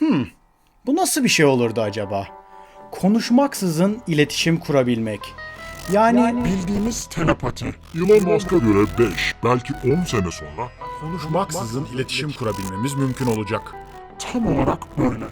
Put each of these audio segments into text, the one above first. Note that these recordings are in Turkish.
Hmm, bu nasıl bir şey olurdu acaba? Konuşmaksızın iletişim kurabilmek. Yani, Bildiğimiz telepati. Elon Musk'a göre 5, belki 10 sene sonra Konuşmaksızın iletişim kurabilmemiz mümkün olacak. tam olarak böyle.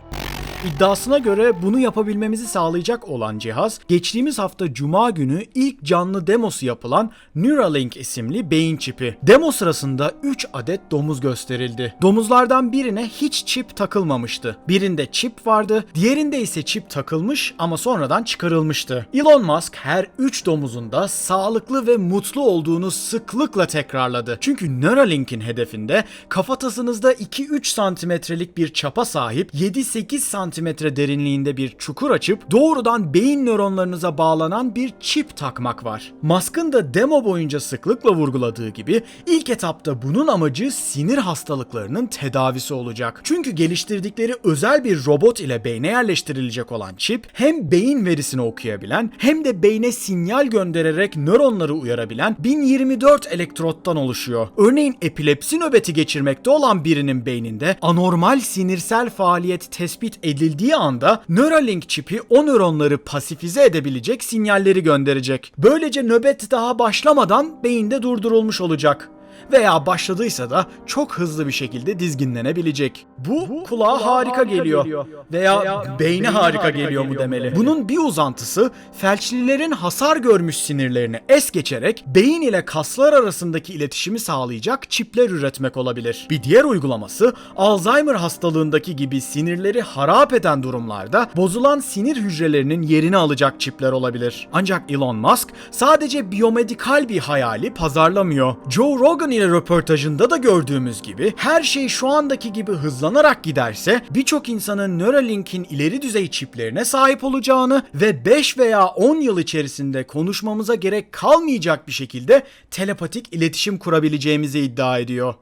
İddiasına göre bunu yapabilmemizi sağlayacak olan cihaz, geçtiğimiz hafta Cuma günü ilk canlı demosu yapılan Neuralink isimli beyin çipi. Demo sırasında 3 adet domuz gösterildi. Domuzlardan birine hiç çip takılmamıştı. Birinde çip vardı, diğerinde ise çip takılmış ama sonradan çıkarılmıştı. Elon Musk her 3 domuzun da sağlıklı ve mutlu olduğunu sıklıkla tekrarladı. Çünkü Neuralink'in hedefinde kafatasınızda 2-3 santimetrelik bir çapa sahip 7-8 santimetre derinliğinde bir çukur açıp doğrudan beyin nöronlarınıza bağlanan bir çip takmak var. Musk'ın da demo boyunca sıklıkla vurguladığı gibi ilk etapta bunun amacı sinir hastalıklarının tedavisi olacak. Çünkü geliştirdikleri özel bir robot ile beyne yerleştirilecek olan çip hem beyin verisini okuyabilen hem de beyne sinyal göndererek nöronları uyarabilen 1024 elektrottan oluşuyor. Örneğin epilepsi nöbeti geçirmekte olan birinin beyninde anormal sinirsel faaliyet tespit edildiği anda Neuralink çipi o nöronları pasifize edebilecek sinyalleri gönderecek. Böylece nöbet daha başlamadan beyinde durdurulmuş olacak veya başladıysa da çok hızlı bir şekilde dizginlenebilecek. Bu, kulağa, harika, geliyor. Veya, beyne, harika, geliyor mu demeli. Bunun bir uzantısı felçlilerin hasar görmüş sinirlerini es geçerek beyin ile kaslar arasındaki iletişimi sağlayacak çipler üretmek olabilir. Bir diğer uygulaması Alzheimer hastalığındaki gibi sinirleri harap eden durumlarda bozulan sinir hücrelerinin yerini alacak çipler olabilir. Ancak Elon Musk sadece biyomedikal bir hayali pazarlamıyor. Joe Rogan ile röportajında da gördüğümüz gibi her şey şu andaki gibi hızlanarak giderse birçok insanın Neuralink'in ileri düzey çiplerine sahip olacağını ve 5 veya 10 yıl içerisinde konuşmamıza gerek kalmayacak bir şekilde telepatik iletişim kurabileceğimizi iddia ediyor.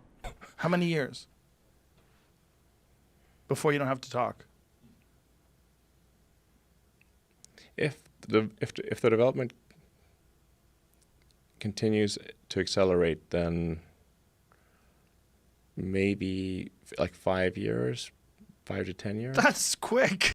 How many years before you don't have to talk? if the if the, if the development continues to accelerate, then maybe like five years, five to ten years. That's quick.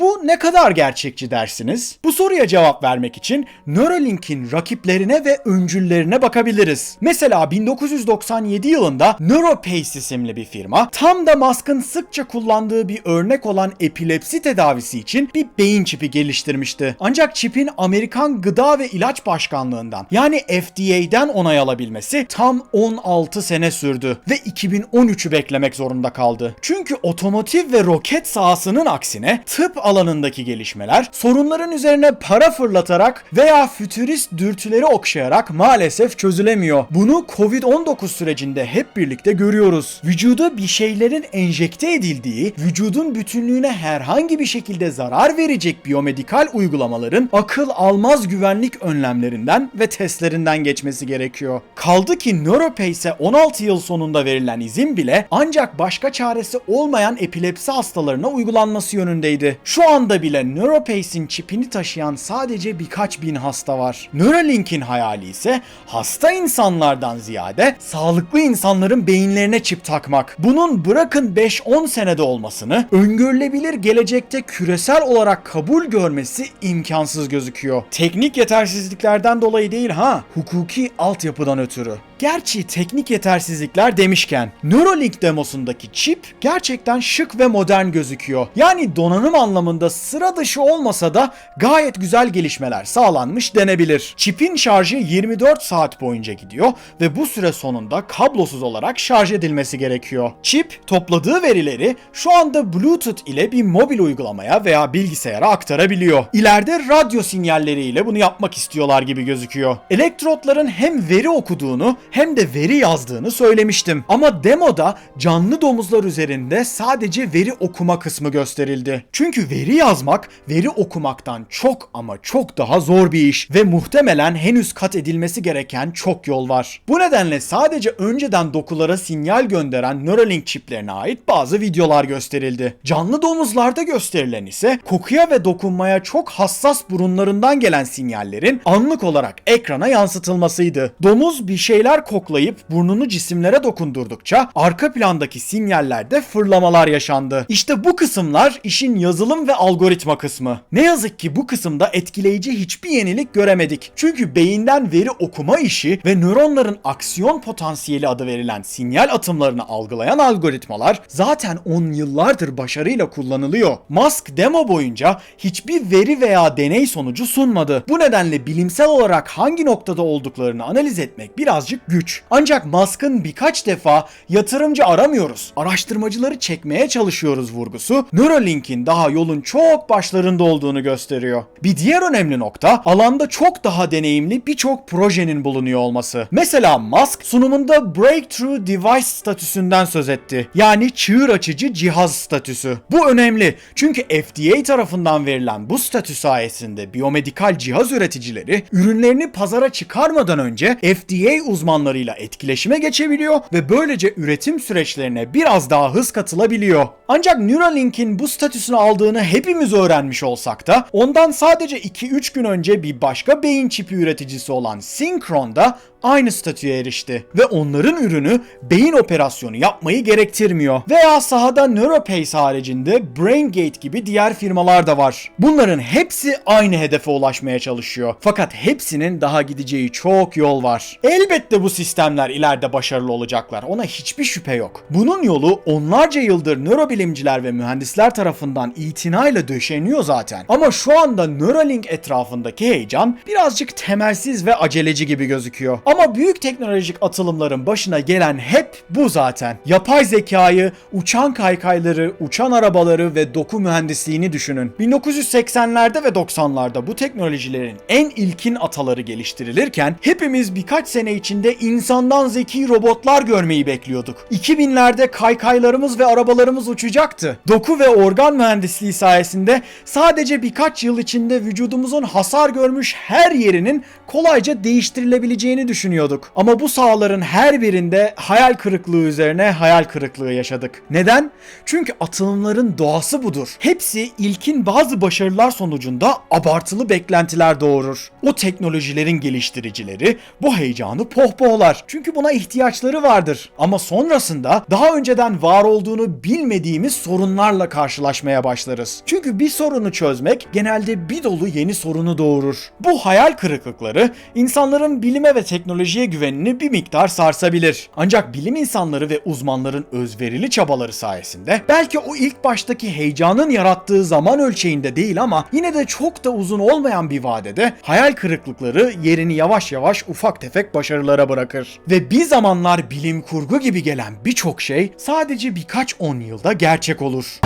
Bu ne kadar gerçekçi dersiniz? Bu soruya cevap vermek için Neuralink'in rakiplerine ve öncüllerine bakabiliriz. Mesela 1997 yılında NeuroPace isimli bir firma tam da Musk'ın sıkça kullandığı bir örnek olan epilepsi tedavisi için bir beyin çipi geliştirmişti. Ancak çipin Amerikan Gıda ve İlaç Başkanlığından yani FDA'den onay alabilmesi tam 16 sene sürdü ve 2013'ü beklemek zorunda kaldı. Çünkü otomotiv ve roket sahasının aksine tıp alanındaki gelişmeler sorunların üzerine para fırlatarak veya fütürist dürtüleri okşayarak maalesef çözülemiyor. Bunu Covid-19 sürecinde hep birlikte görüyoruz. Vücuda bir şeylerin enjekte edildiği, vücudun bütünlüğüne herhangi bir şekilde zarar verecek biyomedikal uygulamaların akıl almaz güvenlik önlemlerinden ve testlerinden geçmesi gerekiyor. Kaldı ki NeuroPace'e 16 yıl sonunda verilen izin bile ancak başka çaresi olmayan epilepsi hastalarına uygulanması yönündeydi. Şu anda bile NeuroPace'in çipini taşıyan sadece birkaç bin hasta var. Neuralink'in hayali ise hasta insanlardan ziyade sağlıklı insanların beyinlerine çip takmak. Bunun bırakın 5-10 senede olmasını, öngörülebilir gelecekte küresel olarak kabul görmesi imkansız gözüküyor. Teknik yetersizliklerden dolayı değil ha, hukuki altyapıdan ötürü. Gerçi teknik yetersizlikler demişken Neuralink demosundaki çip gerçekten şık ve modern gözüküyor. Yani donanım anlamında sıra dışı olmasa da gayet güzel gelişmeler sağlanmış denebilir. Çipin şarjı 24 saat boyunca gidiyor ve bu süre sonunda kablosuz olarak şarj edilmesi gerekiyor. Çip topladığı verileri şu anda Bluetooth ile bir mobil uygulamaya veya bilgisayara aktarabiliyor. İleride radyo sinyalleriyle bunu yapmak istiyorlar gibi gözüküyor. Elektrotların hem veri okuduğunu hem de veri yazdığını söylemiştim. Ama demoda canlı domuzlar üzerinde sadece veri okuma kısmı gösterildi. Çünkü veri yazmak veri okumaktan çok ama çok daha zor bir iş ve muhtemelen henüz kat edilmesi gereken çok yol var. Bu nedenle sadece önceden dokulara sinyal gönderen Neuralink çiplerine ait bazı videolar gösterildi. Canlı domuzlarda gösterilen ise kokuya ve dokunmaya çok hassas burunlarından gelen sinyallerin anlık olarak ekrana yansıtılmasıydı. Domuz bir şeyler cisimler koklayıp burnunu cisimlere dokundurdukça arka plandaki sinyallerde fırlamalar yaşandı. İşte bu kısımlar işin yazılım ve algoritma kısmı. Ne yazık ki bu kısımda etkileyici hiçbir yenilik göremedik. Çünkü beyinden veri okuma işi ve nöronların aksiyon potansiyeli adı verilen sinyal atımlarını algılayan algoritmalar zaten 10 yıllardır başarıyla kullanılıyor. Musk demo boyunca hiçbir veri veya deney sonucu sunmadı. Bu nedenle bilimsel olarak hangi noktada olduklarını analiz etmek birazcık güç. Ancak Musk'ın birkaç defa yatırımcı aramıyoruz, araştırmacıları çekmeye çalışıyoruz vurgusu Neuralink'in daha yolun çok başlarında olduğunu gösteriyor. Bir diğer önemli nokta alanda çok daha deneyimli birçok projenin bulunuyor olması. Mesela Musk sunumunda Breakthrough Device statüsünden söz etti. Yani çığır açıcı cihaz statüsü. Bu önemli çünkü FDA tarafından verilen bu statü sayesinde biyomedikal cihaz üreticileri ürünlerini pazara çıkarmadan önce FDA uzmanlarıyla etkileşime geçebiliyor ve böylece üretim süreçlerine biraz daha hız katılabiliyor. Ancak Neuralink'in bu statüsünü aldığını hepimiz öğrenmiş olsak da ondan sadece 2-3 gün önce bir başka beyin çipi üreticisi olan Synchron da aynı statüye erişti ve onların ürünü beyin operasyonu yapmayı gerektirmiyor. Veya sahada NeuroPace haricinde BrainGate gibi diğer firmalar da var. Bunların hepsi aynı hedefe ulaşmaya çalışıyor. Fakat hepsinin daha gideceği çok yol var. Elbette bu sistemler ileride başarılı olacaklar. Ona hiçbir şüphe yok. Bunun yolu onlarca yıldır nörobilimciler ve mühendisler tarafından itinayla döşeniyor zaten. Ama şu anda Neuralink etrafındaki heyecan birazcık temelsiz ve aceleci gibi gözüküyor. Ama büyük teknolojik atılımların başına gelen hep bu zaten. Yapay zekayı, uçan kaykayları, uçan arabaları ve doku mühendisliğini düşünün. 1980'lerde ve 90'larda bu teknolojilerin en ilkin ataları geliştirilirken hepimiz birkaç sene içinde insandan zeki robotlar görmeyi bekliyorduk. 2000'lerde kaykaylarımız ve arabalarımız uçacaktı. Doku ve organ mühendisliği sayesinde sadece birkaç yıl içinde vücudumuzun hasar görmüş her yerinin kolayca değiştirilebileceğini düşünüyorduk. Ama bu sahaların her birinde hayal kırıklığı üzerine hayal kırıklığı yaşadık. Neden? Çünkü atılımların doğası budur. Hepsi ilkin bazı başarılar sonucunda abartılı beklentiler doğurur. O teknolojilerin geliştiricileri bu heyecanı pohpohlar. Çünkü buna ihtiyaçları vardır. Ama sonrasında daha önceden var olduğunu bilmediğimiz sorunlarla karşılaşmaya başlarız. Çünkü bir sorunu çözmek genelde bir dolu yeni sorunu doğurur. Bu hayal kırıklıkları insanların bilime ve teknolojiye güvenini bir miktar sarsabilir. Ancak bilim insanları ve uzmanların özverili çabaları sayesinde belki o ilk baştaki heyecanın yarattığı zaman ölçeğinde değil ama yine de çok da uzun olmayan bir vadede hayal kırıklıkları yerini yavaş yavaş ufak tefek başarılara bırakır. Ve bir zamanlar bilim kurgu gibi gelen birçok şey sadece birkaç on yılda gerçek olur.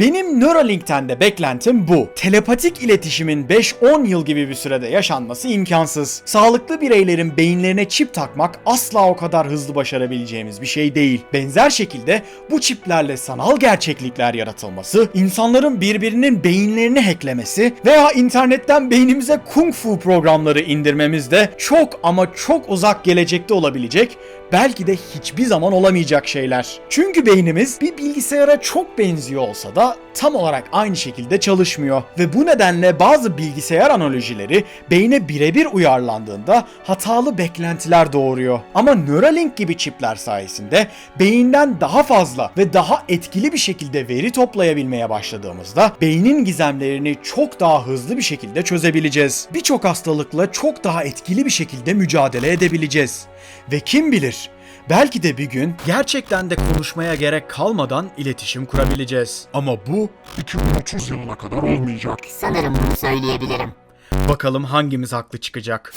Benim Neuralink'ten de beklentim bu. Telepatik iletişimin 5-10 yıl gibi bir sürede yaşanması imkansız. Sağlıklı bireylerin beyinlerine çip takmak asla o kadar hızlı başarabileceğimiz bir şey değil. Benzer şekilde bu çiplerle sanal gerçeklikler yaratılması, insanların birbirinin beyinlerini hacklemesi veya internetten beynimize kung fu programları indirmemiz de çok ama çok uzak gelecekte olabilecek belki de hiçbir zaman olamayacak şeyler. Çünkü beynimiz bir bilgisayara çok benziyor olsa da tam olarak aynı şekilde çalışmıyor ve bu nedenle bazı bilgisayar analojileri beyne birebir uyarlandığında hatalı beklentiler doğuruyor. Ama Neuralink gibi çipler sayesinde beyinden daha fazla ve daha etkili bir şekilde veri toplayabilmeye başladığımızda beynin gizemlerini çok daha hızlı bir şekilde çözebileceğiz. Birçok hastalıkla çok daha etkili bir şekilde mücadele edebileceğiz. Ve kim bilir Belki de bir gün gerçekten de konuşmaya gerek kalmadan iletişim kurabileceğiz. Ama bu 2030 yılına kadar olmayacak. Sanırım bunu söyleyebilirim. bakalım hangimiz haklı çıkacak.